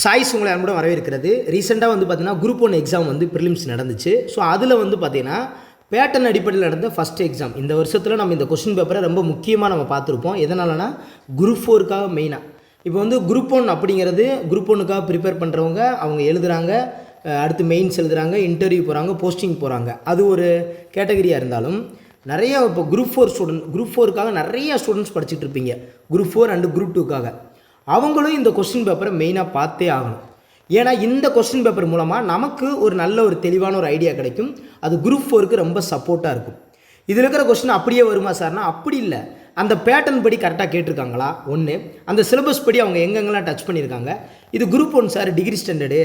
Choice உங்களை அன்புடன் வரவேற்கிறது? ரீசெண்டாக வந்து பார்த்தீங்கன்னா குரூப் ஒன் எக்ஸாம் வந்து ப்ரிலிம்ஸ் நடந்துச்சு. ஸோ அதில் வந்து பார்த்தீங்கன்னா பேட்டர்ன் அடிப்படையில் நடந்த ஃபஸ்ட் எக்ஸாம் இந்த வருஷத்தில் நம்ம இந்த கொஸ்டின் பேப்பரை ரொம்ப முக்கியமாக நம்ம பார்த்துருப்போம். எதனாலனா குரூப் ஃபோருக்காக மெயினாக இப்போ வந்து குரூப் ஒன் அப்படிங்கிறது குரூப் ஒன்றுக்காக ப்ரிப்பேர் பண்ணுறவங்க அவங்க எழுதுகிறாங்க அடுத்து மெயின்ஸ் எழுதுகிறாங்க இன்டர்வியூ போகிறாங்க போஸ்டிங் போகிறாங்க அது ஒரு கேட்டகரியாக இருந்தாலும் நிறைய இப்போ குரூப் ஃபோர் ஸ்டூடெண்ட் குரூப் ஃபோருக்காக நிறைய ஸ்டூடெண்ட்ஸ் படிச்சுட்டு இருப்பீங்க. குரூப் ஃபோர் அண்டு குரூப் டூக்காக அவங்களும் இந்த கொஸ்டின் பேப்பரை மெயினாக பார்த்தே ஆகணும். ஏன்னா இந்த கொஸ்டின் பேப்பர் மூலமாக நமக்கு ஒரு நல்ல ஒரு தெளிவான ஒரு ஐடியா கிடைக்கும். அது குரூப் ஃபோருக்கு ரொம்ப சப்போர்ட்டாக இருக்கும். இதில் இருக்கிற கொஸ்டின் அப்படியே வருமா சார்னா அப்படி இல்லை. அந்த பேட்டர்ன் படி கரெக்டாக கேட்டிருக்காங்களா? ஒன்று அந்த சிலபஸ் படி அவங்க எங்கெங்கெல்லாம் டச் பண்ணியிருக்காங்க? இது group one sir degree standard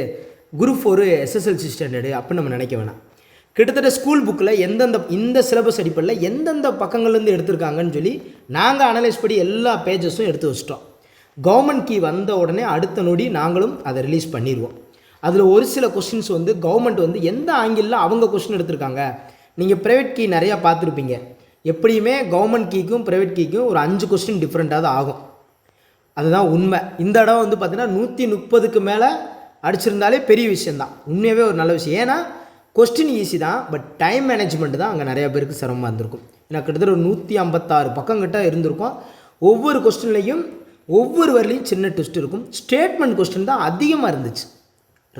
group four SSLC standard அப்படின்னு நம்ம நினைக்க வேணாம். கிட்டத்தட்ட ஸ்கூல் புக்கில் எந்தெந்த இந்த சிலபஸ் அடிப்படையில் எந்தெந்த பக்கங்கள்லேருந்து எடுத்திருக்காங்கன்னு சொல்லி நாங்கள் அனலைஸ் படி எல்லா பேஜஸும் எடுத்து வச்சிட்டோம். கவர்மெண்ட் கீ வந்த உடனே அடுத்த நொடி நாங்களும் அதை ரிலீஸ் பண்ணிடுவோம் அதில் ஒரு சில கொஸ்டின்ஸ் வந்து கவர்மெண்ட் வந்து எந்த ஆங்கிளில் அவங்க கொஸ்டின் எடுத்திருக்காங்க? நீங்கள் ப்ரைவேட் கீ நிறையா பார்த்துருப்பீங்க. எப்படியுமே கவர்மெண்ட் கீக்கும் ப்ரைவேட் கீக்கும் ஒரு அஞ்சு கொஸ்டின் டிஃப்ரெண்ட்டாக தான் ஆகும். அதுதான் உண்மை. இந்த இடம் வந்து பார்த்தீங்கன்னா நூற்றி முப்பதுக்கு மேலே அடிச்சிருந்தாலே பெரிய விஷயந்தான் உண்மையாகவே ஒரு நல்ல விஷயம். ஏன்னா கொஸ்டின் ஈஸி தான் பட் டைம் மேனேஜ்மெண்ட் தான் அங்கே நிறையா பேருக்கு சிரமமாக இருந்திருக்கும். ஏன்னா கிட்டத்தட்ட ஒரு நூற்றி ஐம்பத்தாறு பக்கம் கிட்ட இருந்திருக்கும். ஒவ்வொரு கொஸ்டின்லேயும் ஒவ்வொரு வரலையும் சின்ன ட்விஸ்ட் இருக்கும். ஸ்டேட்மெண்ட் கொஸ்டின் தான் அதிகமாக இருந்துச்சு.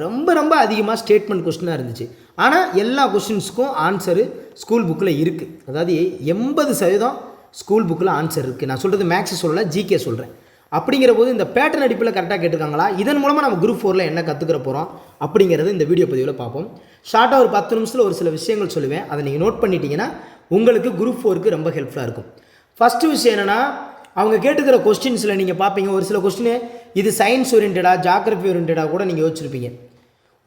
ரொம்ப ரொம்ப அதிகமாக ஸ்டேட்மெண்ட் கொஸ்டினாக இருந்துச்சு. ஆனால் எல்லா கொஸ்டின்ஸுக்கும் ஆன்சரு ஸ்கூல் புக்கில் இருக்குது அதாவது எண்பது சதவீதம் ஸ்கூல் புக்கில் ஆன்சர் இருக்குது நான் சொல்கிறது மேக்ஸ் சொல்லலை ஜிகே சொல்கிறேன் அப்படிங்கிற போது இந்த பேட்டர்ன் அடிப்பில் கரெக்டாக கேட்டிருக்காங்களா? இதன் மூலமாக நம்ம குரூப் ஃபோரில் என்ன கற்றுக்கிற போகிறோம் அப்படிங்கிறது இந்த வீடியோ பதிவில் பார்ப்போம். ஷார்ட்டாக ஒரு பத்து நிமிஷத்தில் ஒரு சில விஷயங்கள் சொல்லுவேன். அதை நீங்கள் நோட் பண்ணிட்டீங்கன்னா உங்களுக்கு குரூப் ஃபோருக்கு ரொம்ப ஹெல்ப்ஃபுல்லாக இருக்கும். ஃபஸ்ட்டு விஷயம் என்னென்னா அவங்க கேட்டுக்கிற கொஸ்டின்ஸில் நீங்கள் பார்ப்பீங்க ஒரு சில கொஸ்டின் இது சயின்ஸ் ஓரியன்டாக ஜாகிரஃபி ஓரியன்டாக கூட நீங்கள் யோசிச்சிருப்பீங்க.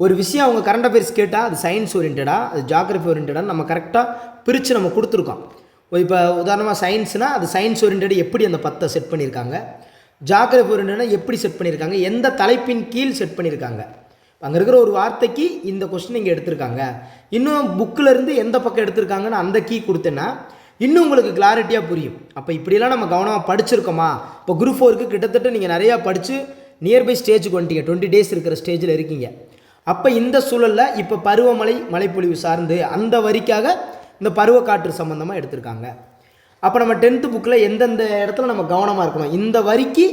ஒரு விஷயம் அவங்க கரண்ட் அஃபேர்ஸ் கேட்டால் அது சயின்ஸ் ஓரியன்டாக அது ஜாகிரபி ஓரியன்டாக நம்ம கரெக்டாக பிரித்து நம்ம கொடுத்துருக்கோம். இப்போ உதாரணமாக சயின்ஸ்னால் அது சயின்ஸ் ஓரியன்டாக எப்படி அந்த பத்தை செட் பண்ணியிருக்காங்க? ஜாக்ரஃபி ஓரியன்டாக எப்படி செட் பண்ணியிருக்காங்க? எந்த தலைப்பின் கீழ் செட் பண்ணியிருக்காங்க? அங்கே இருக்கிற ஒரு வார்த்தைக்கு இந்த கொஸ்டின் இங்கே எடுத்திருக்காங்க. இன்னும் புக்கில் இருந்து எந்த பக்கம் எடுத்திருக்காங்கன்னு அந்த கீ கொடுத்தேன்னா இன்னும் உங்களுக்கு கிளாரிட்டியாக புரியும். அப்போ இப்படியெல்லாம் நம்ம கவனமாக படிச்சிருக்கோமா? இப்போ குரூப் ஃபோருக்கு கிட்டத்தட்ட நீங்கள் நிறையா படித்து நியர்பை ஸ்டேஜுக்கு வந்துட்டீங்க. டுவெண்ட்டி டேஸ் இருக்கிற ஸ்டேஜில் இருக்கீங்க. அப்போ இந்த சூழலில் இப்போ பருவமழை மழைப்பொழிவு சார்ந்து அந்த வரிக்காக இந்த பருவக்காற்று சம்மந்தமாக எடுத்திருக்காங்க. அப்போ நம்ம டென்த்து புக்கில் எந்தெந்த இடத்துல நம்ம கவனமாக இருக்கணும்? இந்த வரிக்கு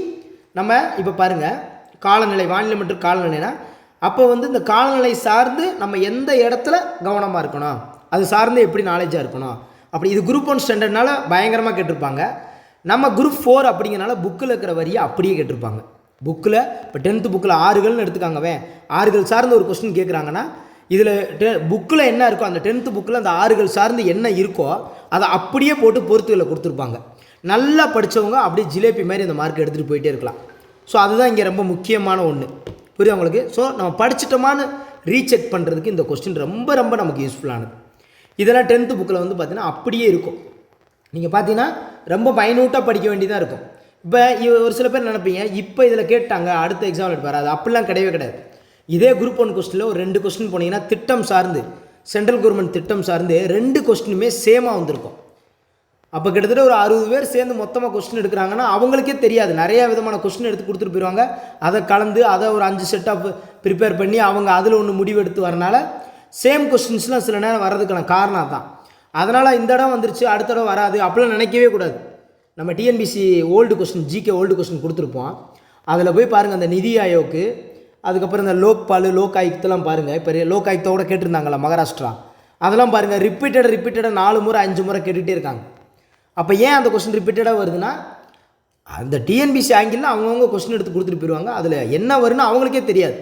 நம்ம இப்போ பாருங்கள் காலநிலை வானிலை மற்றும் காலநிலைனா அப்போ வந்து இந்த காலநிலை சார்ந்து நம்ம எந்த இடத்துல கவனமாக இருக்கணும்? அது சார்ந்து எப்படி நாலேஜாக இருக்கணும்? அப்படி இது குரூப் ஒன் ஸ்டாண்டர்ட்னால பயங்கரமாக கேட்டிருப்பாங்க. நம்ம குரூப் ஃபோர் அப்படிங்கிறனால புக்கில் இருக்கிற வரியை அப்படியே கேட்டிருப்பாங்க. புக்கில் இப்போ டென்த்து புக்கில் ஆறுகள்னு எடுத்துக்காங்கவே ஆறுகள் சார்ந்த ஒரு கொஸ்டின் கேட்குறாங்கன்னா இதில் டெ புக்கில் என்ன இருக்கோ அந்த டென்த்து புக்கில் அந்த ஆறுகள் சார்ந்து என்ன இருக்கோ அதை அப்படியே போட்டு பொறுத்துகளை கொடுத்துருப்பாங்க. நல்லா படித்தவங்க அப்படியே ஜிலேபி மாதிரி அந்த மார்க் எடுத்துகிட்டு போயிட்டே இருக்கலாம். ஸோ அதுதான் இங்கே ரொம்ப முக்கியமான ஒன்று புரியுது உங்களுக்கு? ஸோ நம்ம படிச்சிட்டோமான்னு ரீசெக் பண்ணுறதுக்கு இந்த கொஸ்டின் ரொம்ப ரொம்ப நமக்கு யூஸ்ஃபுல்லானது இதெல்லாம் டென்த்து புக்கில் வந்து பார்த்தீங்கன்னா அப்படியே இருக்கும். நீங்கள் பார்த்தீங்கன்னா ரொம்ப பயனூட்டாக படிக்க வேண்டியதாக இருக்கும். இப்போ ஒரு சில பேர் நினைப்பீங்க இப்போ இதில் கேட்டாங்க அடுத்த எக்ஸாம் எடுப்பார் அது அப்படிலாம் கிடையவே கிடையாது. இதே குரூப் ஒன் கொஸ்டினில் ஒரு ரெண்டு கொஸ்டின் போனீங்கன்னா திட்டம் சார்ந்து சென்ட்ரல் கவர்மெண்ட் திட்டம் சார்ந்து ரெண்டு கொஸ்டினுமே சேமாக வந்திருக்கும். அப்போ கிட்டத்தட்ட ஒரு அறுபது பேர் சேர்ந்து மொத்தமாக கொஸ்டின் எடுக்கிறாங்கன்னா அவங்களுக்கே தெரியாது. நிறைய விதமான கொஸ்டின் எடுத்து கொடுத்துட்டு போயிடுவாங்க அதை கலந்து அதை ஒரு அஞ்சு செட் ஆஃப் ப்ரிப்பேர் பண்ணி அவங்க அதில் ஒன்று முடிவெடுத்து வரனால சேம் கொஸ்டின்ஸ்லாம் சில நேரம் வர்றதுக்கான காரணம் தான் அதனால் இந்த இடம் வந்துருச்சு அடுத்த இடம் வராது அப்படிலாம் நினைக்கவே கூடாது. நம்ம TNPSC old question GK old question கொடுத்துருப்போம். அதில் போய் பாருங்கள் அந்த நிதி ஆயோக்கு அதுக்கப்புறம் இந்த லோக்பால் லோக் ஆயுக்தெல்லாம் பாருங்கள் இப்போ லோக் ஆயுக்தோட கேட்டிருந்தாங்களா மகாராஷ்டிரா. அதெல்லாம் பாருங்கள் ரிப்பீட்டடாக ரிப்பீட்டடாக நாலு முறை அஞ்சு முறை கேட்டுகிட்டே இருக்காங்க. அப்போ ஏன் அந்த கொஸ்டின் ரிப்பீட்டடாக வருதுன்னா அந்த டிஎன்பிசி ஆங்கிளில் அவங்கவுங்க கொஸ்டின் எடுத்து கொடுத்துட்டு போயிடுவாங்க அதில் என்ன வரும்னு அவங்களுக்கே தெரியாது.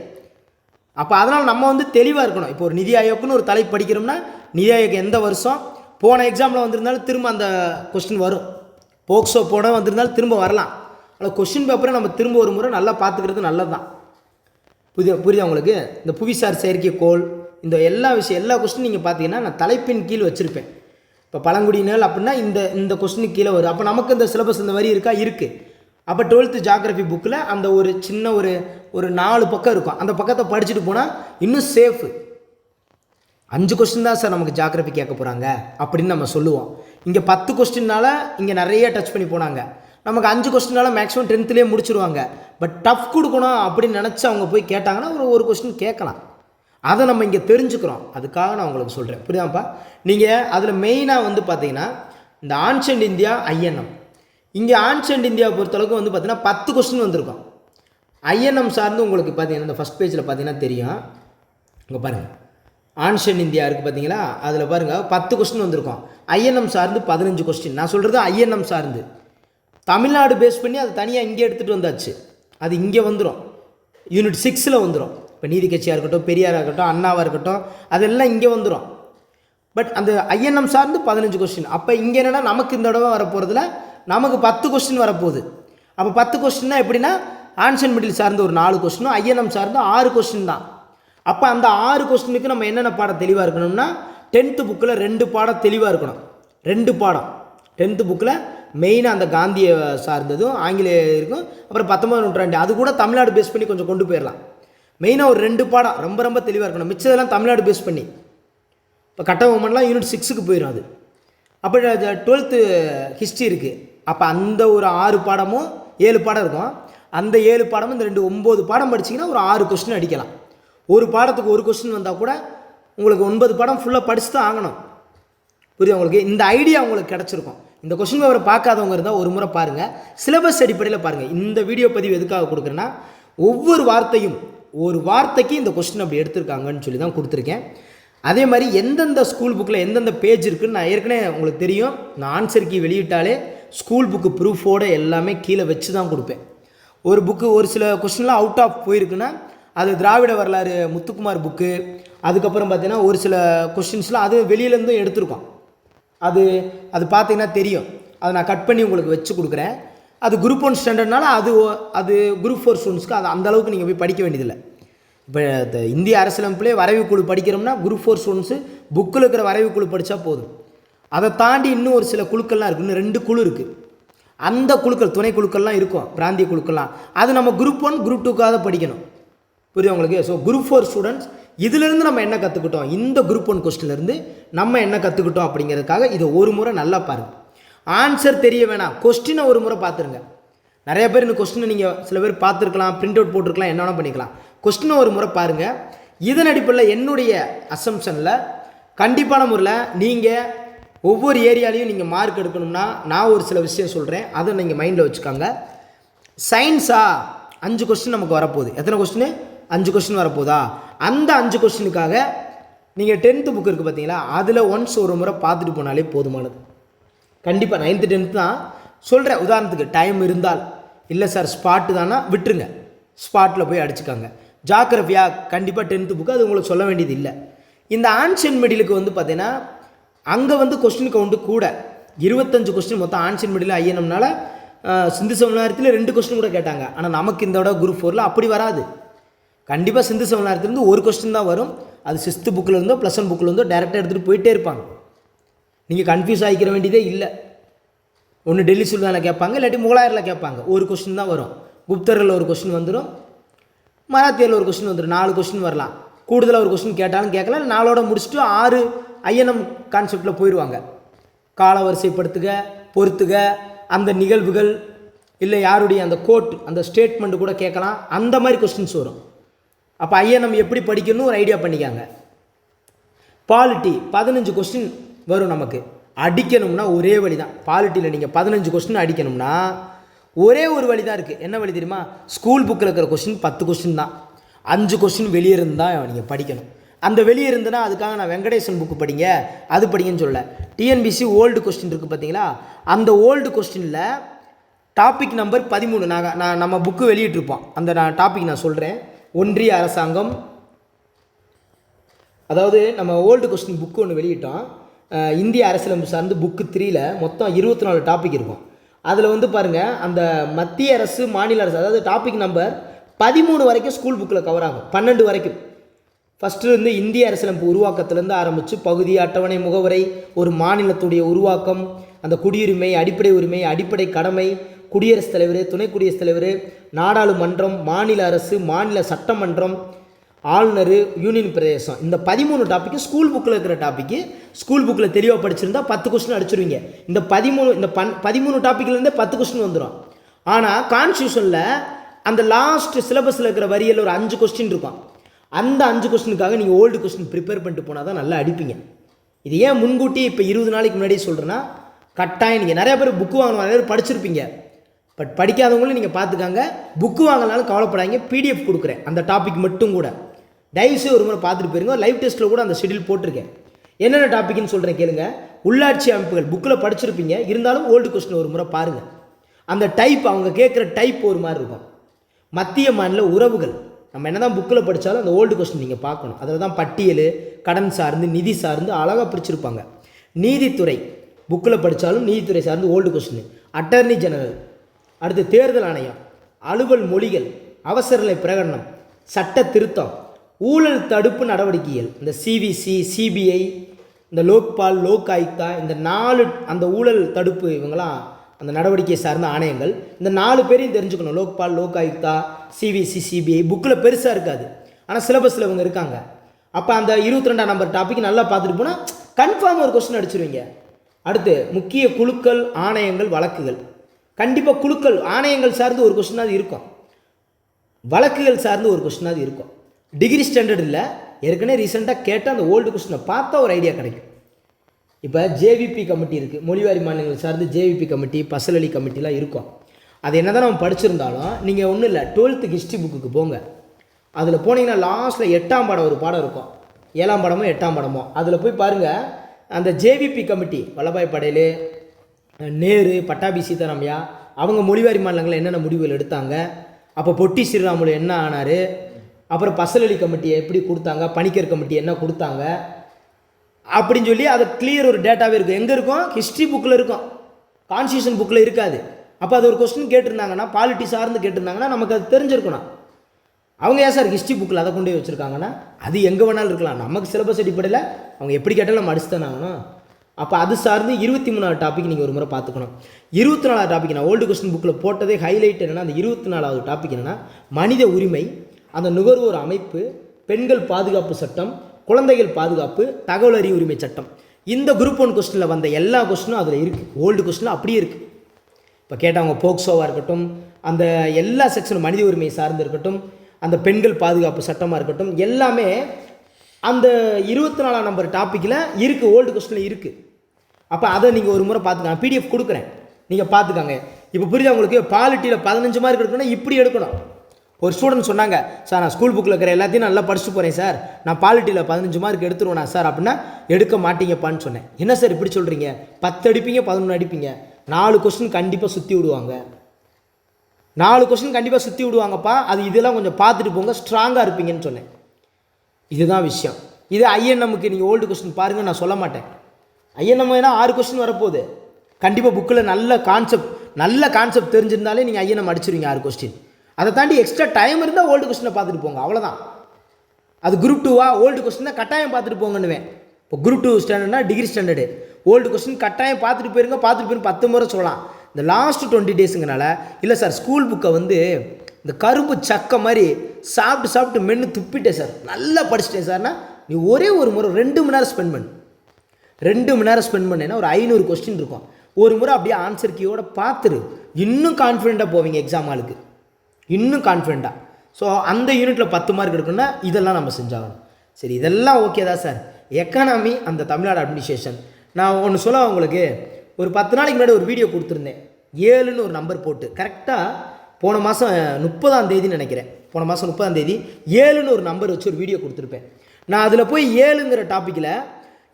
அப்போ அதனால் நம்ம வந்து தெளிவாக இருக்கணும். இப்போ ஒரு நிதி ஆயோக்குன்னு ஒரு தலைப்பு படிக்கிறோம்னா நிதி ஆயோக் எந்த வருஷம்? போன எக்ஸாமில் வந்திருந்தாலும் திரும்ப அந்த கொஸ்டின் வரும். போக்சோ போட வந்திருந்தாலும் திரும்ப வரலாம். ஆனால் கொஸ்டின் பேப்பரை நம்ம திரும்ப ஒரு முறை நல்லா பார்த்துக்கிறது நல்லது தான் புரியுது புரியுதா உங்களுக்கு? இந்த புவிசார் செயற்கைக்கோள் இந்த எல்லா விஷயம் எல்லா கொஸ்டின் நீங்கள் பார்த்தீங்கன்னா நான் தலைப்பின் கீழ் வச்சுருப்பேன். இப்போ பழங்குடியினர் அப்படின்னா இந்த இந்த கொஸ்டினுக்கு கீழே வரும். அப்போ நமக்கு இந்த சிலபஸ் இந்த வரி இருக்கா? இருக்குது அப்போ டுவெல்த்து ஜாகிரபி புக்கில் அந்த ஒரு சின்ன ஒரு ஒரு நாலு பக்கம் இருக்கும். அந்த பக்கத்தை படிச்சுட்டு போனால் இன்னும் சேஃபு அஞ்சு கொஸ்டின் தான் சார் நமக்கு ஜாகிரபி கேட்க போகிறாங்க அப்படின்னு நம்ம சொல்லுவோம். இங்கே பத்து கொஸ்டின்னால இங்கே நிறைய டச் பண்ணி போனாங்க. நமக்கு அஞ்சு கொஸ்டினால மேக்ஸிமம் டென்த்துலேயே முடிச்சிருவாங்க. பட் டஃப் கொடுக்கணும் அப்படின்னு நினச்சி அவங்க போய் கேட்டாங்கன்னா ஒரு ஒரு கொஸ்டின் கேட்கலாம். அதை நம்ம இங்கே தெரிஞ்சுக்கிறோம். அதுக்காக நான் உங்களுக்கு சொல்கிறேன் புரியுதாப்பா? நீங்கள் அதில் மெயினாக வந்து பார்த்தீங்கன்னா இந்த ஆன்ஷண்ட் இந்தியா ஐஎன்எம் இங்கே ஆன்ஷண்ட் இந்தியாவை பொறுத்தளவுக்கு வந்து பார்த்திங்கன்னா பத்து கொஸ்டின் வந்திருக்கும். ஐஎன்எம் சார்ந்து உங்களுக்கு பார்த்தீங்கன்னா இந்த ஃபஸ்ட் பேஜில் பார்த்தீங்கன்னா தெரியும். இங்கே பாருங்கள் ஆன்ஷன் இந்தியா இருக்குது பார்த்தீங்களா? அதில் பாருங்கள் பத்து கொஸ்டின் வந்திருக்கும். ஐஎன்எம் சார்ந்து பதினஞ்சு கொஸ்டின் நான் சொல்கிறது ஐஎன்எம் சார்ந்து. தமிழ்நாடு பேஸ் பண்ணி அது தனியாக இங்கே எடுத்துகிட்டு வந்தாச்சு. அது இங்கே வந்துடும் யூனிட் சிக்ஸில் வந்துடும் இப்போ நீதி கட்சியாக இருக்கட்டும் பெரியாராக இருக்கட்டும் அண்ணாவாக இருக்கட்டும் அதெல்லாம் இங்கே வந்துடும் பட் அந்த ஐஎன்எம் சார்ந்து பதினஞ்சு கொஸ்டின் அப்போ இங்கே என்னென்னா நமக்கு இந்த தடவை வரப்போகிறதுல நமக்கு பத்து கொஸ்டின் வரப்போகுது. அப்போ பத்து கொஸ்டின்னா எப்படின்னா ஆன்சன் மிடில் சார்ந்து ஒரு நாலு கொஸ்டினும் ஐஎன்எம் சார்ந்து ஆறு கொஸ்டின் தான். அப்போ அந்த ஆறு கொஸ்டினுக்கு நம்ம என்னென்ன பாடம் தெளிவாக இருக்கணும்னா டென்த்து புக்கில் ரெண்டு பாடம் தெளிவாக இருக்கணும். ரெண்டு பாடம். டென்த்து புக்கில் மெயினாக அந்த காந்தியை சார்ந்ததும் ஆங்கிலேய இருக்கும் அப்புறம் பத்தொம்பது நூற்றாண்டு அது கூட தமிழ்நாடு பேஸ் பண்ணி கொஞ்சம் கொண்டு போயிடலாம் மெயினாக ஒரு ரெண்டு பாடம் ரொம்ப ரொம்ப தெளிவாக இருக்கணும். மிச்சதெல்லாம் தமிழ்நாடு பேஸ் பண்ணி. இப்போ கட்டபொம்மன்லாம் யூனிட் சிக்ஸுக்கு போயிடும் அது. அப்போ டுவெல்த்து ஹிஸ்ட்ரி இருக்குது அப்போ அந்த ஒரு ஆறு பாடமும் ஏழு பாடம் இருக்கும். அந்த ஏழு பாடமும் இந்த ரெண்டு ஒம்பது பாடம் படிச்சிங்கன்னா ஒரு ஆறு கொஸ்டின் அடிக்கலாம். ஒரு பாடத்துக்கு ஒரு கொஸ்டின் வந்தால் கூட உங்களுக்கு ஒன்பது பாடம் ஃபுல்லாக படித்து தான் ஆகணும். புரியுது உங்களுக்கு? இந்த ஐடியா உங்களுக்கு கிடச்சிருக்கும். இந்த கொஸ்டின் பேப்பரை பார்க்காதவங்க இருந்தால் ஒரு முறை பாருங்கள் சிலபஸ் அடிப்படையில் பாருங்கள் இந்த வீடியோ பதிவு எதுக்காக கொடுக்குறேன்னா ஒவ்வொரு வார்த்தையும் ஒரு வார்த்தைக்கு இந்த கொஸ்டின் அப்படி எடுத்திருக்காங்கன்னு சொல்லி தான் கொடுத்துருக்கேன். அதே மாதிரி எந்தெந்த ஸ்கூல் புக்கில் எந்தெந்த பேஜ் இருக்குன்னு நான் ஏற்கனவே உங்களுக்கு தெரியும். நான் ஆன்சர் கீ வெளியிட்டாலே ஸ்கூல் புக்கு ப்ரூஃபோடு எல்லாமே கீழே வச்சு தான் கொடுப்பேன். ஒரு புக்கு ஒரு சில கொஸ்டின்லாம் அவுட் ஆஃப் போயிருக்குன்னா அது திராவிட வரலாறு முத்துக்குமார் புக்கு அதுக்கப்புறம் பார்த்தீங்கன்னா ஒரு சில கொஸ்டின்ஸ்லாம் அது வெளியிலேருந்தும் எடுத்திருக்கோம். அது அது பார்த்தீங்கன்னா தெரியும். அதை நான் கட் பண்ணி உங்களுக்கு வச்சு கொடுக்குறேன். அது குரூப் ஒன் ஸ்டாண்டர்ட்னால அது அது குரூப் ஃபோர் ஸ்டூடெண்ட்ஸ்க்கு அது அந்த அளவுக்கு நீங்கள் போய் படிக்க வேண்டியதில்லை. இப்போ இந்திய அரசியலமைப்புலேயே வரைவு குழு படிக்கிறோம்னா குரூப் ஃபோர் ஸ்டூடெண்ட்ஸு புக்கில் இருக்கிற வரைவு குழு படித்தா போதும். அதை தாண்டி இன்னும் ஒரு சில குழுக்கள்லாம் இருக்குது இன்னும் ரெண்டு குழு இருக்குது அந்த குழுக்கள் துணை குழுக்கள்லாம் இருக்கும். பிராந்திய குழுக்கள்லாம். அது நம்ம குரூப் ஒன் குரூப் டூக்காக படிக்கணும். புரியுது உங்களுக்கு? ஸோ குரூப் ஃபோர் ஸ்டூடெண்ட்ஸ் இதிலிருந்து நம்ம என்ன கற்றுக்கிட்டோம் இந்த குரூப் ஒன் கொஸ்டின்லேருந்து நம்ம என்ன கற்றுக்கிட்டோம் அப்படிங்கிறதுக்காக இதை ஒரு முறை நல்லா பாருங்கள் ஆன்சர் தெரிய வேணாம். கொஸ்டினை ஒரு முறை பார்த்துருங்க. நிறைய பேர் இந்த கொஸ்டினை நீங்கள் சில பேர் பார்த்துருக்கலாம் பிரிண்ட் அவுட் போட்டிருக்கலாம் என்ன பண்ணிக்கலாம். கொஸ்டினை ஒரு முறை பாருங்கள் இதன் அடிப்படையில் என்னுடைய அசம்ஷனில் கண்டிப்பான முறையில் நீங்கள் ஒவ்வொரு ஏரியாலையும் நீங்கள் மார்க் எடுக்கணும்னா நான் ஒரு சில விஷயம் சொல்கிறேன் அதை நீங்கள் மைண்டில் வச்சுக்கோங்க. சயின்ஸா அஞ்சு கொஸ்டின் நமக்கு வரப்போகுது. எத்தனை கொஸ்டின் அஞ்சு கொஸ்டின் வரப்போதா அந்த அஞ்சு கொஸ்டினுக்காக நீங்கள் டென்த்து புக் இருக்குது பார்த்தீங்களா அதில் ஒன்ஸ் ஒரு முறை பார்த்துட்டு போனாலே போதுமானது. கண்டிப்பாக நைன்த்து டென்த்து தான். சொல்கிறேன் உதாரணத்துக்கு டைம் இருந்தால். இல்லை சார் ஸ்பாட்டு தானா? விட்டுருங்க. ஸ்பாட்டில் போய் அடிச்சுக்காங்க. ஜாக்கிரஃபியா கண்டிப்பாக டென்த்து புக்கு அது உங்களுக்கு சொல்ல வேண்டியது இல்லை. இந்த ஆன்ஷியன் மெடிலுக்கு வந்து பார்த்தீங்கன்னா அங்கே வந்து கொஸ்டின் கவுண்ட்டு கூட. இருபத்தஞ்சு கொஸ்டின் மொத்தம் ஆன்சர் மீடியில் ஐயனம்னால சிந்து சமநாயகத்தில் ரெண்டு கொஸ்டின் கூட கேட்டாங்க. ஆனால் நமக்கு இந்த தடவை குரூப் ஃபோரில் அப்படி வராது. கண்டிப்பாக சிந்து சமநாயகத்துலேருந்து ஒரு கொஸ்டின் தான் வரும். அது சிக்ஸ்த்து புக்கில் இருந்தோ ப்ளஸ் ஒன் புக்கில் இருந்தோ டேரெக்டாக எடுத்துகிட்டு போயிட்டே இருப்பாங்க. நீங்கள் கன்ஃபியூஸ் ஆகிக்கிற வேண்டியதே இல்லை. ஒன்று டெல்லி சுல்தானில் கேட்பாங்க இல்லாட்டி முகலாயரில் கேட்பாங்க. ஒரு கொஸ்டின் தான் வரும். குப்தரில் ஒரு கொஸ்டின் வந்துடும் மராத்தியரில் ஒரு கொஸ்டின் வந்துடும் நாலு கொஸ்டின் வரலாம். கூடுதலாக ஒரு கொஸ்டின் கேட்டாலும் கேட்கலாம். நாளோட நாலோட முடிச்சுட்டு ஆறு ஐஎன்எம் கான்செப்டில் போயிடுவாங்க கால வரிசைப்படுத்துக பொறுத்துக அந்த நிகழ்வுகள் இல்லை யாருடைய அந்த கோட் அந்த ஸ்டேட்மெண்ட் கூட கேட்கலாம். அந்த மாதிரி கொஸ்டின்ஸ் வரும். அப்போ ஐஎன்எம் எப்படி படிக்கணும்னு ஒரு ஐடியா பண்ணிக்காங்க. பாலிட்டி பதினஞ்சு கொஸ்டின் வரும் நமக்கு. அடிக்கணும்னா ஒரே வழி தான் பாலிட்டியில் நீங்கள் பதினஞ்சு கொஸ்டின் அடிக்கணும்னா ஒரே ஒரு வழி தான் இருக்குது என்ன வழி தெரியுமா? ஸ்கூல் புக்கில் இருக்கிற கொஸ்டின் பத்து கொஸ்டின் தான். அஞ்சு கொஸ்டின் வெளியே இருந்தால் நீங்கள் படிக்கணும். அந்த வெளியே இருந்துன்னா அதுக்காக நான் வெங்கடேசன் புக்கு படிங்க அது படிங்கன்னு சொல்லலை. டிஎன்பிசி ஓல்டு கொஸ்டின் இருக்குது பார்த்தீங்களா அந்த ஓல்டு கொஸ்டினில் டாபிக் நம்பர் பதிமூணு. நாங்கள் நான் நம்ம புக்கு வெளியிட்டிருப்போம். அந்த நான் டாபிக் நான் சொல்கிறேன் ஒன்றிய அரசாங்கம் அதாவது நம்ம ஓல்டு கொஸ்டின் புக்கு ஒன்று வெளியிட்டோம். இந்திய அரசியலமைப்பு சார்ந்து புக்கு த்ரீல மொத்தம் இருபத்தி நாலு டாபிக் இருக்கும். அதில் வந்து பாருங்கள் அந்த மத்திய அரசு மாநில அரசு அதாவது டாபிக் நம்பர் பதிமூணு வரைக்கும் ஸ்கூல் புக்கில் கவர் ஆகும். பன்னெண்டு வரைக்கும். ஃபஸ்ட்டு இருந்து இந்திய அரசியலமைப்பு உருவாக்கத்திலேருந்து ஆரம்பித்து பகுதி அட்டவணை முகவரை ஒரு மாநிலத்துடைய உருவாக்கம் அந்த குடியுரிமை அடிப்படை உரிமை அடிப்படை கடமை குடியரசுத் தலைவர் துணை குடியரசுத் தலைவர் நாடாளுமன்றம் மாநில அரசு மாநில சட்டமன்றம் ஆளுநர் யூனியன் பிரதேசம். இந்த பதிமூணு டாப்பிக்கு ஸ்கூல் புக்கில் இருக்கிற டாப்பிக்கு ஸ்கூல் புக்கில் தெளிவாக படிச்சிருந்தா பத்து கொஸ்டின் அடிச்சிருவீங்க. இந்த பதிமூணு இந்த பன் பதிமூணு டாப்பிக்லேருந்தே பத்து கொஸ்டின் வந்துடும் ஆனால் கான்ஸ்டியூஷனில் அந்த லாஸ்ட் சிலபஸில் இருக்கிற வரியில் ஒரு அஞ்சு கொஸ்டின் இருக்கும். அந்த அஞ்சு கொஸ்டினுக்காக நீங்கள் ஓல்டு கொஸ்டின் ப்ரிப்பேர் பண்ணிட்டு போனால் தான் நல்லா அடிப்பீங்க. இது ஏன் முன்கூட்டி இப்போ இருபது நாளைக்கு முன்னாடியே சொல்கிறேன்னா கட்டாயம் நீங்கள் நிறையா பேர் புக்கு வாங்கணும் நிறைய பேர் படிச்சிருப்பீங்க. பட் படிக்காதவங்களும் நீங்கள் பார்த்துக்காங்க. புக்கு வாங்கினாலும் கவலைப்படாதீங்க. பிடிஎஃப் கொடுக்குறேன். அந்த டாபிக் மட்டும் கூட. தயவுசெய்து ஒரு முறை பார்த்துட்டு போயிருங்க. லைவ் டெஸ்ட்டில் கூட அந்த ஷெடியூல் போட்டிருக்கேன். என்னென்ன டாப்பிக்னு சொல்கிறேன் கேளுங்க. உள்ளாட்சி அமைப்புகள் புக்கில் படிச்சிருப்பீங்க. இருந்தாலும் ஓல்டு கொஸ்டின் ஒரு முறை பாருங்கள் அந்த டைப் அவங்க கேட்குற டைப் ஒரு மாதிரி இருக்கும். மத்திய மாநில உறவுகள். நம்ம என்ன தான் புக்கில் படித்தாலும் அந்த ஓல்டு கொஸ்டின் நீங்கள் பார்க்கணும். அதில் தான் பட்டியல் கடன் சார்ந்து நிதி சார்ந்து அழகாக பிரிச்சிருப்பாங்க. நீதித்துறை புக்கில் படித்தாலும் நீதித்துறை சார்ந்து ஓல்டு கொஸ்டின் அட்டர்னி ஜெனரல் அடுத்து தேர்தல் ஆணையம் அலுவல் மொழிகள் அவசரநிலை பிரகடனம் சட்ட திருத்தம் ஊழல் தடுப்பு நடவடிக்கைகள் இந்த சிவிசி சிபிஐ இந்த லோக்பால் லோக் ஆயுக்தா இந்த நாலு அந்த ஊழல் தடுப்பு இவங்களாம் அந்த நடவடிக்கையை சார்ந்த ஆணையங்கள். இந்த நாலு பேரையும் தெரிஞ்சுக்கணும். Lokpal Lokayukta CVC CBI புக்கில் பெருசாக இருக்காது. ஆனால் சிலபஸில் இவங்க இருக்காங்க. அப்போ அந்த இருபத்தி ரெண்டாம் நம்பர் டாபிக் நல்லா பார்த்துட்டு போனால் கன்ஃபார்ம் ஒரு கொஸ்டின் அடிச்சிருவீங்க. அடுத்து முக்கிய குழுக்கள் ஆணையங்கள் வழக்குகள். கண்டிப்பாக குழுக்கள் ஆணையங்கள் சார்ந்து ஒரு கொஸ்டினாவது இருக்கும். வழக்குகள் சார்ந்து ஒரு கொஸ்டினாவது இருக்கும். டிகிரி ஸ்டாண்டர்ட் இல்லை. ஏற்கனவே ரீசெண்டாக கேட்டால் அந்த ஓல்டு கொஸ்டினை பார்த்தா ஒரு ஐடியா கிடைக்கும். இப்போ ஜேவிபி கமிட்டி இருக்குது மொழிவாரி மாநிலங்கள் சார்ந்து ஜேவிபி கமிட்டி பசலளி கமிட்டிலாம் இருக்கும். அது என்ன தான் நம்ம படிச்சிருந்தாலும் நீங்கள் ஒன்றும் இல்லை டுவெல்த்து ஹிஸ்ட்ரி புக்குக்கு போங்க. அதில் போனீங்கன்னா லாஸ்ட்டில் எட்டாம் பாடம் ஒரு பாடம் இருக்கும். ஏழாம் பாடமோ எட்டாம் பாடமோ. அதில் போய் பாருங்கள் அந்த ஜேவிபி கமிட்டி வல்லபாய் படையல் நேரு பட்டாபி சீதாராமையா அவங்க மொழிவாரி மாநிலங்களில் என்னென்ன முடிவுகள் எடுத்தாங்க? அப்போ பொட்டி ஸ்ரீராமுலு என்ன ஆனார்? அப்புறம் பசலளி கமிட்டியை எப்படி கொடுத்தாங்க? பணிக்கர் கமிட்டி என்ன கொடுத்தாங்க? அப்படின்னு சொல்லி அது கிளியர் ஒரு டேட்டாவே இருக்கும். எங்கே இருக்கும்? ஹிஸ்ட்ரி புக்கில் இருக்கும். கான்ஸ்டியூஷன் புக்கில் இருக்காது. அப்போ அது ஒரு கொஸ்டின் கேட்டிருந்தாங்கன்னா பாலிட்டி சார்ந்து கேட்டிருந்தாங்கன்னா நமக்கு அது தெரிஞ்சிருக்கணும் அவங்க ஏன் சார் ஹிஸ்ட்ரி புக்கில் அதை கொண்டு போய் வச்சுருக்காங்கன்னா அது எங்கே வேணாலும் இருக்கலாம். நமக்கு சிலபஸ் அடிப்படையில் அவங்க எப்படி கேட்டாலும் நம்ம அடிச்சு தானே ஆகணும். அப்போ அது சார்ந்து இருபத்தி மூணாவது டாபிக் நீங்கள் ஒரு முறை பார்த்துக்கணும். இருபத்தி நாலாவது டாபிக் நான் ஓல்டு கொஸ்டின் புக்கில் போட்டதே ஹைலைட் என்னென்னா அந்த இருபத்தி நாலாவது டாபிக் என்னென்னா மனித உரிமை அந்த நுகர்வோர் அமைப்பு பெண்கள் பாதுகாப்பு சட்டம் குழந்தைகள் பாதுகாப்பு தகவல் அறிவு உரிமை சட்டம். இந்த குரூப் ஒன் கொஸ்டினில் வந்த எல்லா கொஸ்டினும் அதில் இருக்குது ஓல்டு கொஸ்டினும் அப்படியே இருக்குது இப்போ கேட்டவங்க போக்சோவாக இருக்கட்டும் அந்த எல்லா செக்ஷனும் மனித உரிமை சார்ந்து இருக்கட்டும் அந்த பெண்கள் பாதுகாப்பு சட்டமாக இருக்கட்டும் எல்லாமே அந்த இருபத்தி நாலாம் நம்பர் டாப்பிக்கில் இருக்குது ஓல்டு கொஸ்டினில் இருக்குது அப்போ அதை நீங்கள் ஒரு முறை பார்த்துக்கலாம் பிடிஎஃப் கொடுக்குறேன். நீங்கள் பார்த்துக்காங்க. இப்போ புரியுது உங்களுக்கு? பாலிட்டியில் பதினஞ்சு மார்க் எடுக்கணும்னா இப்படி எடுக்கணும். ஒரு ஸ்டூடெண்ட் சொன்னாங்க சார் நான் ஸ்கூல் புக்கில் இருக்கிற எல்லாத்தையும் நல்லா படிச்சுட்டு போகிறேன் சார். நான் பாலிட்டியில் பதினஞ்சு மார்க் எடுத்துருவேனா சார்? அப்படின்னா எடுக்க மாட்டீங்கப்பான்னு சொன்னேன். என்ன சார் இப்படி சொல்கிறீங்க பத்து அடிப்பீங்க பதினொன்று அடிப்பீங்க. நாலு கொஸ்டின் கண்டிப்பாக சுற்றி விடுவாங்க. நாலு கொஸ்டின் கண்டிப்பாக சுற்றி விடுவாங்கப்பா. அது இதெல்லாம் கொஞ்சம் பார்த்துட்டு போங்க ஸ்ட்ராங்காக இருப்பீங்கன்னு சொன்னேன். இதுதான் விஷயம். இது ஐஎன்எம்முக்கு நீங்கள் ஓல்டு கொஸ்டின் பாருங்கள் நான் சொல்ல மாட்டேன். ஐஎன்எம் ஏன்னா ஆறு கொஸ்டின் வரப்போகுது. கண்டிப்பாக புக்கில் நல்ல கான்செப்ட் நல்ல கான்செப்ட் தெரிஞ்சிருந்தாலே நீங்கள் ஐஎன்எம் அடிச்சிருவீங்க ஆறு கொஸ்டின் அதை தாண்டி எக்ஸ்ட்ரா டைம் இருந்தால் ஓல்டு கொஸ்டினை பார்த்துட்டு போங்க அவ்வளோதான் அது குரூப் டூவா ஓல்டு கொஸ்டின் தான் கட்டாயம் பார்த்துட்டு போங்கன்னுவேன். இப்போ குரூப் டூ ஸ்டாண்டர்ட்னா டிகிரி ஸ்டாண்டர்டு ஓல்டு கொஸ்டின் கட்டாயம் பார்த்துட்டு போயிருங்க பார்த்துட்டு போயிருங்க பத்து முறை சொல்லலாம். இந்த லாஸ்ட் டுவெண்ட்டி டேஸுங்கனால இல்லை சார் ஸ்கூல் புக்கை வந்து இந்த கரும்பு சக்கை மாதிரி சாப்பிட்டு சாப்பிட்டு மென்று துப்பிட்டேன் சார் நல்லா படிச்சிட்டேன் சார்னா நீ ஒரே ஒரு முறை ரெண்டு மணி நேரம் ஸ்பெண்ட் பண்ணு. ரெண்டு மணி நேரம் ஸ்பெண்ட் பண்ணேன்னா ஒரு ஐநூறு கொஸ்டின் இருக்கும். ஒரு முறை அப்படியே ஆன்சர் கீயோட பார்த்துரு. இன்னும் கான்ஃபிடெண்ட்டாக போவீங்க எக்ஸாம் ஆளுக்கு இன்னும் கான்ஃபிடெண்ட்டாக ஸோ அந்த யூனிட்டில் பத்து மார்க் எடுக்கணும்னா இதெல்லாம் நம்ம செஞ்சாகணும். சரி இதெல்லாம் ஓகே தான் சார் எக்கானமி அந்த தமிழ்நாடு அட்மினிஸ்ட்ரேஷன் நான் ஒன்று சொல்ல உங்களுக்கு ஒரு பத்து நாளைக்கு முன்னாடி ஒரு வீடியோ கொடுத்துருந்தேன். ஏழுன்னு ஒரு நம்பர் போட்டு. கரெக்டாக போன மாதம் முப்பதாம் தேதின்னு நினைக்கிறேன். போன மாதம் முப்பதாம் தேதி ஏழுன்னு ஒரு நம்பர் வச்சு ஒரு வீடியோ கொடுத்துருப்பேன். நான் அதில் போய் ஏழுங்கிற டாப்பிக்கில்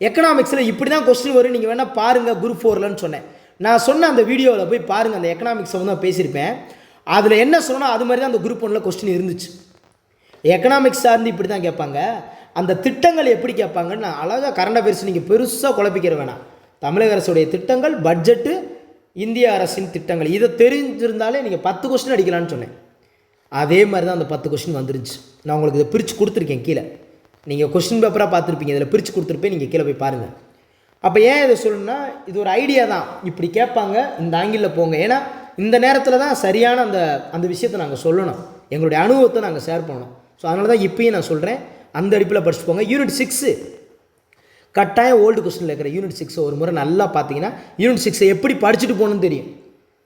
எக்கனாமிக்ஸில் இப்படி தான் கொஸ்டின் வரும். நீங்கள் வேணால் பாருங்கள் குரூப் ஃபோர்லன்னு சொன்னேன். நான் சொன்ன அந்த வீடியோவில் போய் பாருங்கள் அந்த எக்கனாமிக்ஸை வந்து நான் பேசியிருப்பேன். அதில் என்ன சொன்னால் அது மாதிரி தான் அந்த குரூப் ஒன்றில் கொஸ்டின் இருந்துச்சு. எக்கனாமிக்ஸ் சார்ந்து இப்படி தான் கேட்பாங்க. அந்த திட்டங்கள் எப்படி கேட்பாங்கன்னு நான் அழகாக கரண்ட் அஃபேர்ஸ் நீங்கள் பெருசாக குழப்பிக்கிற வேணாம். தமிழக அரசுடைய திட்டங்கள் பட்ஜெட்டு இந்திய அரசின் திட்டங்கள். இதை தெரிஞ்சிருந்தாலே நீங்கள் பத்து கொஸ்டின் அடிக்கலான்னு சொன்னேன். அதே மாதிரி தான் அந்த பத்து கொஸ்டின் வந்துருந்துச்சு நான் உங்களுக்கு இதை பிரித்து கொடுத்துருக்கேன் கீழே. நீங்கள் கொஸ்டின் பேப்பராக பார்த்துருப்பீங்க. இதில் பிரித்து கொடுத்துருப்பேன். நீங்கள் கீழே போய் பாருங்கள் அப்போ ஏன் இதை சொல்லணும்னா இது ஒரு ஐடியா தான். இப்படி கேட்பாங்க இந்த ஆங்கிளில் போங்க. ஏன்னா இந்த நேரத்தில் தான் சரியான அந்த அந்த விஷயத்தை நாங்கள் சொல்லணும். எங்களுடைய அனுபவத்தை நாங்கள் ஷேர் பண்ணணும். ஸோ அதனால தான் இப்பயும் நான் சொல்கிறேன் அந்த அடிப்பில் படிச்சு போங்க. யூனிட் சிக்ஸு கட்டாயம் ஓல்டு கொஸ்டினில் இருக்கிற யூனிட் சிக்ஸை ஒரு முறை நல்லா பார்த்தீங்கன்னா யூனிட் சிக்ஸை எப்படி படிச்சுட்டு போகணும்னு தெரியும்.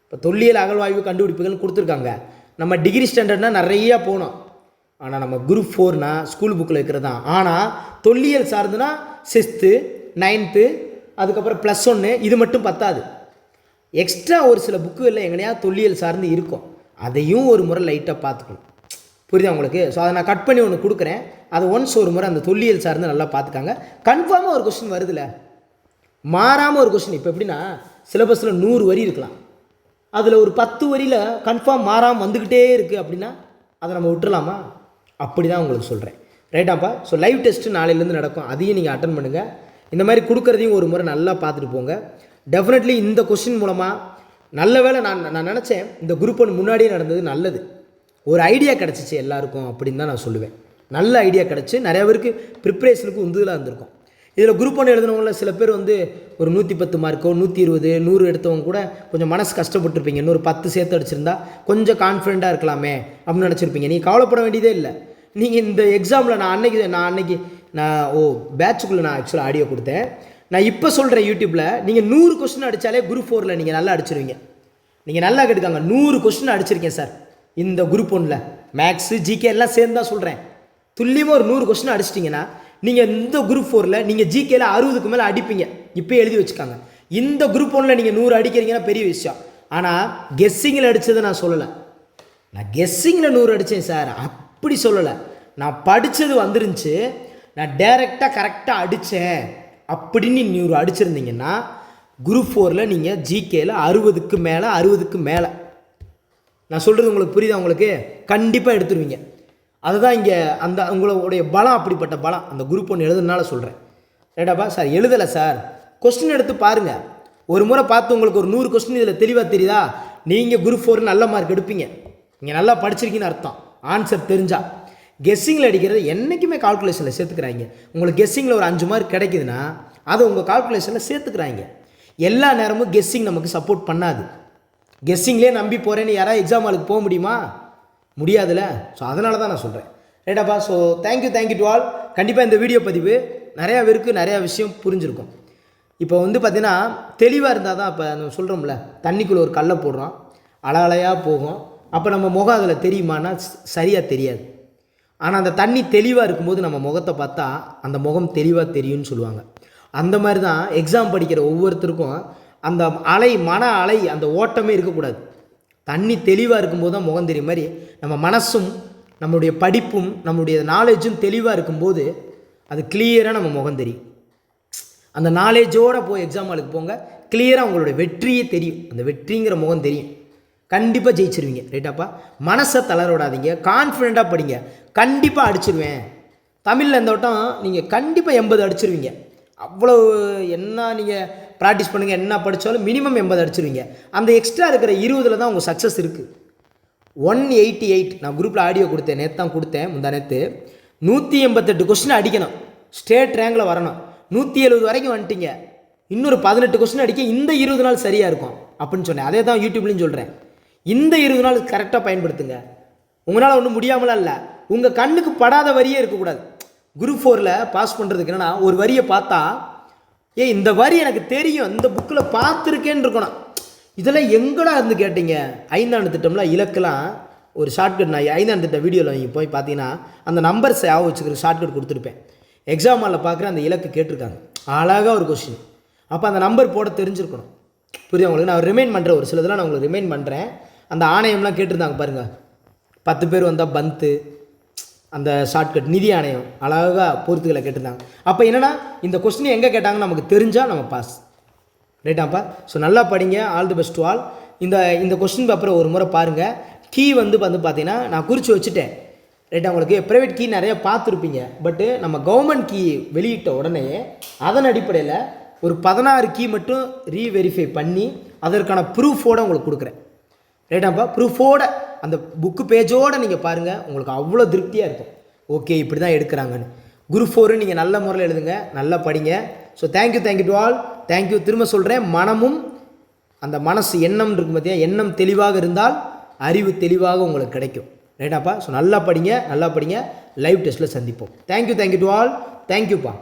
இப்போ தொல்லியல் அகழ்வாய்வு கண்டுபிடிப்புகள் கொடுத்துருக்காங்க. நம்ம டிகிரி ஸ்டாண்டர்ட்னா நிறையா போனோம் ஆனால் நம்ம குரூப் ஃபோர்னா ஸ்கூல் புக்கில் இருக்கிறது தான். ஆனால் தொல்லியல் சார்ந்துனா சிக்ஸ்த்து நைன்த்து அதுக்கப்புறம் ப்ளஸ் ஒன்று இது மட்டும் பத்தாது. எக்ஸ்ட்ரா ஒரு சில புக்குகளில் எங்கனையா தொல்லியல் சார்ந்து இருக்கும். அதையும் ஒரு முறை லைட்டாக பார்த்துக்கணும். புரியுதா உங்களுக்கு? ஸோ அதை நான் கட் பண்ணி ஒன்று கொடுக்குறேன். அதை ஒன்ஸ் ஒரு முறை அந்த தொல்லியல் சார்ந்து நல்லா பார்த்துக்காங்க. கன்ஃபார்மாக ஒரு கொஸ்டின் வருதுல்ல மாறாமல் ஒரு கொஸ்டின் இப்போ எப்படின்னா சிலபஸில் நூறு வரி இருக்கலாம். அதில் ஒரு பத்து வரியில் கன்ஃபார்ம் மாறாமல் வந்துக்கிட்டே இருக்குது அப்படின்னா அதை நம்ம விட்டுறலாமா? அப்படி தான் உங்களுக்கு சொல்கிறேன் ரைட்டாப்பா ஸோ லைவ் டெஸ்ட்டு நாளையிலேருந்து நடக்கும். அதையும் நீங்கள் அட்டன் பண்ணுங்கள் இந்த மாதிரி கொடுக்குறதையும் ஒரு முறை நல்லா பார்த்துட்டு போங்க. டெஃபினெட்லி இந்த கொஸ்டின் மூலமாக நல்ல வேளை நான் நான் நினச்சேன் இந்த குரூப் ஒன்று முன்னாடியே நடந்தது நல்லது. ஒரு ஐடியா கிடச்சிச்சு எல்லாருக்கும் அப்படின்னு தான் நான் சொல்லுவேன். நல்ல ஐடியா கிடச்சி நிறைய பேருக்கு ப்ரிப்ரேஷனுக்கு உந்துதலாக இருந்திருக்கும். இதில் குரூப் ஒன்று எழுதினவங்கள சில பேர் வந்து ஒரு நூற்றி பத்து மார்க்கோ நூற்றி இருபது நூறு எடுத்தவங்க கூட கொஞ்சம் மனசு கஷ்டப்பட்டிருப்பீங்க. இன்னொரு பத்து சேர்த்து அடிச்சிருந்தா கொஞ்சம் கான்ஃபிடெண்ட்டாக இருக்கலாமே அப்படின்னு நினச்சிருப்பீங்க. நீங்கள் கவலைப்பட வேண்டியதே இல்லை. நீங்கள் இந்த எக்ஸாமில் நான் அன்னைக்கு நான் அன்னைக்கு நான் ஓ பேட்சுக்குள்ளே நான் ஆக்சுவலாக ஆடியோ கொடுத்தேன். நான் இப்போ சொல்கிறேன் யூடியூப்பில் நீங்கள் நூறு கொஸ்டின் அடித்தாலே குரூப் ஃபோரில் நீங்கள் நல்லா அடிச்சிருவீங்க. நீங்கள் நல்லா கேட்டுக்காங்க நூறு கொஸ்டின் அடிச்சிருக்கேன் சார் இந்த குரூப் ஒன்றில் மேக்ஸு ஜிகே எல்லாம் சேர்ந்து தான் சொல்கிறேன் துல்லியமாக ஒரு நூறு கொஸ்டின் அடிச்சிட்டிங்கன்னா நீங்கள் இந்த குரூப் ஃபோரில் நீங்கள் ஜிகேல அறுபதுக்கு மேலே அடிப்பீங்க. இப்போ எழுதி வச்சுக்காங்க. இந்த குரூப் ஒன்றில் நீங்கள் நூறு அடிக்கிறீங்கன்னா பெரிய விஷயம். ஆனால் கெஸ்ஸிங்கில் அடித்ததை நான் சொல்லலை. நான் கெஸ்ஸிங்கில் நூறு அடித்தேன் சார் அப்படி சொல்லலை. நான் படித்தது வந்துருந்துச்சு. நான் டேரெக்டாக கரெக்டாக அடித்தேன் அப்படின்னு நூறு அடிச்சிருந்தீங்கன்னா குரூப் ஃபோரில் நீங்கள் ஜிகேயில் அறுபதுக்கு மேலே அறுபதுக்கு மேலே. நான் சொல்கிறது உங்களுக்கு புரியுதா உங்களுக்கு? கண்டிப்பாக எடுத்துருவீங்க. அதுதான் இங்கே அந்த உங்களுடைய பலம் அப்படிப்பட்ட பலம். அந்த குரூப் ஒன்று எழுதுனால சொல்கிறேன் ரைட்டாப்பா சார் எழுதலை சார். கொஸ்டின் எடுத்து பாருங்கள் ஒரு முறை பார்த்து உங்களுக்கு ஒரு நூறு கொஸ்டின் இதில் தெளிவாக தெரியுதா? நீங்கள் குரூப் ஃபோர் நல்ல மார்க் எடுப்பீங்க. நீங்கள் நல்லா படிச்சிருக்கீங்கன்னு அர்த்தம். ஆன்சர் தெரிஞ்சால் கெஸ்ஸிங்கில் அடிக்கிறது என்றைக்குமே கால்குலேஷனில் சேர்த்துக்கிறாங்க. உங்களுக்கு கெஸ்ஸிங்கில் ஒரு அஞ்சு மார்க் கிடைக்குதுன்னா அதை உங்கள் கால்குலேஷனில் சேர்த்துக்கிறாங்க. எல்லா நேரமும் கெஸ்ஸிங் நமக்கு சப்போர்ட் பண்ணாது. கெஸ்ஸிங்லேயே நம்பி போகிறேன்னு யாராவது எக்ஸாம் ஆளுக்கு போக முடியுமா? முடியாதுல்ல. ஸோ அதனால தான் நான் சொல்கிறேன் ரைட்டாப்பா so thank you thank you to all கண்டிப்பாக இந்த வீடியோ பதிவு நிறையா பேருக்கு நிறையா விஷயம் புரிஞ்சிருக்கும். இப்போ வந்து பார்த்திங்கன்னா தெளிவாக இருந்தால் தான் இப்போ நம்ம சொல்கிறோம்ல தண்ணிக்குள்ளே ஒரு கல்லை போடுறோம். அலையாக போகும். அப்போ நம்ம முகம் அதில் தெரியுமானா சரியாக தெரியாது. ஆனால் அந்த தண்ணி தெளிவாக இருக்கும்போது நம்ம முகத்தை பார்த்தா அந்த முகம் தெளிவாக தெரியும்னு சொல்லுவாங்க. அந்த மாதிரி தான் எக்ஸாம் படிக்கிற ஒவ்வொருத்தருக்கும் அந்த அலை மன அலை அந்த ஓட்டமே இருக்கக்கூடாது. தண்ணி தெளிவாக இருக்கும்போது தான் முகம் தெரியும். மாதிரி நம்ம மனசும் நம்மளுடைய படிப்பும் நம்மளுடைய நாலேஜும் தெளிவாக இருக்கும்போது அது கிளியராக நம்ம முகம் தெரியும். அந்த நாலேஜோடு போய் எக்ஸாம் ஹாலுக்கு போங்க கிளியராக உங்களுடைய வெற்றியே தெரியும். அந்த வெற்றிங்கிற முகம் தெரியும். கண்டிப்பாக ஜெயிச்சிருவீங்க. ரைட்டாப்பா மனசை தளர விடாதீங்க கான்ஃபிடெண்ட்டாக படிங்க. கண்டிப்பாக அடிச்சிருவேன். தமிழில் இந்த வட்டம் நீங்கள் கண்டிப்பாக எண்பது அடிச்சிருவீங்க. அவ்வளோ என்ன நீங்கள் ப்ராக்டிஸ் பண்ணுங்கள் என்ன படித்தாலும் மினிமம் எண்பது அடிச்சிருவீங்க. அந்த எக்ஸ்ட்ரா இருக்கிற இருபதில் தான் உங்கள் சக்ஸஸ் இருக்குது ஒன் எயிட்டி எயிட் நான் குரூப்பில் ஆடியோ கொடுத்தேன். நேற்று தான் கொடுத்தேன் முந்தா நேற்று நூற்றி எண்பத்தெட்டு கொஸ்டின் அடிக்கணும். ஸ்டேட் ரேங்கில் வரணும். நூற்றி எழுபது வரைக்கும் வந்துட்டீங்க. இன்னொரு பதினெட்டு கொஸ்டின் அடிக்க இந்த இருபது நாள் சரியாக இருக்கும். அப்படின்னு சொன்னேன். அதே தான் யூடியூப்லேயும் சொல்கிறேன் இந்த இருபது நாள் கரெக்டாக பயன்படுத்துங்க. உங்களால் ஒன்றும் முடியாமலாம் இல்லை. உங்கள் கண்ணுக்கு படாத வரியே இருக்கக்கூடாது. குரூப் ஃபோரில் பாஸ் பண்ணுறதுக்கு என்னென்னா ஒரு வரியை பார்த்தா ஏ இந்த வரி எனக்கு தெரியும் இந்த புக்கில் பார்த்துருக்கேன்னு இருக்கணும். இதெல்லாம் எங்கடா இருந்து கேட்டீங்க? ஐந்தாண்டு திட்டம்லாம் இலக்கெல்லாம் ஒரு ஷார்ட்கட் நான் ஐந்தாண்டு திட்டம் வீடியோவில் நீங்கள் போய் பார்த்தீங்கன்னா அந்த நம்பர்ஸ் ஆக வச்சுக்கிற ஷார்ட்கட் கொடுத்துருப்பேன். எக்ஸாம் ஹாலில் பார்க்குற அந்த இலக்கு கேட்டிருக்காங்க. அழகாக ஒரு கொஸ்டின் அப்போ அந்த நம்பர் போட தெரிஞ்சிருக்கணும். புரியுது உங்களுக்கு? நான் ரிமைண்ட் பண்ணுறேன் ஒரு சிலதெல்லாம் நான் உங்களுக்கு ரிமைண்ட் பண்ணுறேன் அந்த ஆணையம்லாம் கேட்டிருந்தாங்க பாருங்கள் பத்து பேர் வந்தால் பந்து அந்த ஷார்ட்கட் நிதி ஆணையம் அழகாக பொறுத்துக்களை கேட்டிருந்தாங்க. அப்போ என்னென்னா இந்த கொஸ்டின் எங்கே கேட்டாங்கன்னு நமக்கு தெரிஞ்சால் நம்ம பாஸ் ரைட்டாப்பா ஸோ நல்லா படிங்க ஆல் தி பெஸ்ட் ஆல் இந்த இந்த கொஸ்டின் பேப்பரை ஒரு முறை பாருங்கள் கீ வந்து வந்து பார்த்தீங்கன்னா நான் குறித்து வச்சுட்டேன். ரைட்டா உங்களுக்கு ப்ரைவேட் கீ நிறைய பார்த்துருப்பீங்க. பட்டு நம்ம கவர்மெண்ட் கீ வெளியிட்ட உடனே அதன் அடிப்படையில் ஒரு பதினாறு கீ மட்டும் ரீவெரிஃபை பண்ணி அதற்கான ப்ரூஃபோடு உங்களுக்கு கொடுக்குறேன். ரைட்டாப்பா ப்ரூஃபோட அந்த புக்கு பேஜோடு நீங்கள் பாருங்கள் உங்களுக்கு அவ்வளோ திருப்தியாக இருக்கும். ஓகே இப்படி தான் எடுக்கிறாங்கன்னு குரூப் ஃபோரு நீங்கள் நல்ல முறையில் எழுதுங்க நல்லா படிங்க. So thank you thank you to all thank you திரும்ப சொல்கிறேன் மனமும் அந்த மனசு எண்ணம் இருக்கும் பார்த்தியா எண்ணம் தெளிவாக இருந்தால் அறிவு தெளிவாக உங்களுக்கு கிடைக்கும். ரைட்டாப்பா ஸோ நல்லா படிங்க நல்லா படிங்க. லைவ் டெஸ்ட்டில் சந்திப்போம். தேங்க்யூ தேங்க்யூ டு ஆல் தேங்க்யூப்பா